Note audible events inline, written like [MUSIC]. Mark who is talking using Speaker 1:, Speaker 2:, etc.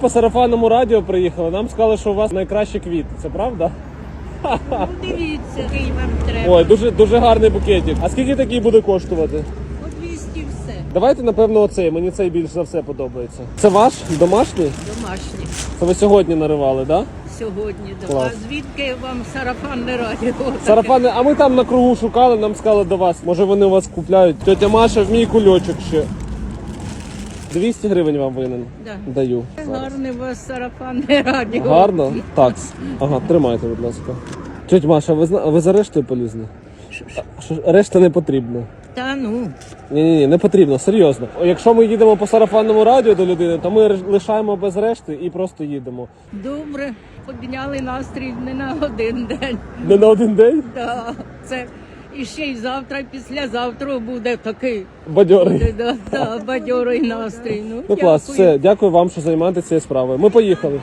Speaker 1: По сарафанному радіо приїхали. Нам сказали, що у вас найкращі квіти. Це правда?
Speaker 2: Ну, дивіться, який вам треба.
Speaker 1: Ой, дуже дуже гарний букетик. А скільки такий буде коштувати?
Speaker 2: По 200 все.
Speaker 1: Давайте, напевно, оцей. Мені цей більш за все подобається. Це ваш домашній?
Speaker 2: Домашні.
Speaker 1: Це ви сьогодні наривали, так?
Speaker 2: Сьогодні. Да.
Speaker 1: Клас.
Speaker 2: А звідки вам сарафанне радіо? [LAUGHS]
Speaker 1: Да? Сарафани, а ми там на кругу шукали, нам сказали до вас. Може вони у вас купляють. Тетя Маша в мій кульочок ще. 200 гривень вам винен.
Speaker 2: Да.
Speaker 1: Даю.
Speaker 2: Гарне у вас сарафанне радіо.
Speaker 1: Гарно? Так. Ага, тримайте, будь ласка. Тетя Маша, ви, зна... ви за рештою полізли? А, що ж, решта не потрібна.
Speaker 2: Та ну,
Speaker 1: Ні, ні, ні, не потрібно, серйозно. Якщо ми їдемо по сарафанному радіо до людини, то ми лишаємо без решти і просто їдемо.
Speaker 2: добре, підняли настрій не на один день.
Speaker 1: Не на один день
Speaker 2: Да. Це і ще й завтра, і післязавтра буде такий
Speaker 1: бадьорий. [LAUGHS]
Speaker 2: да, да, бадьорий настрій. Ну,
Speaker 1: Ну клас, все, дякую вам, що займаєтеся цією справою. Ми поїхали.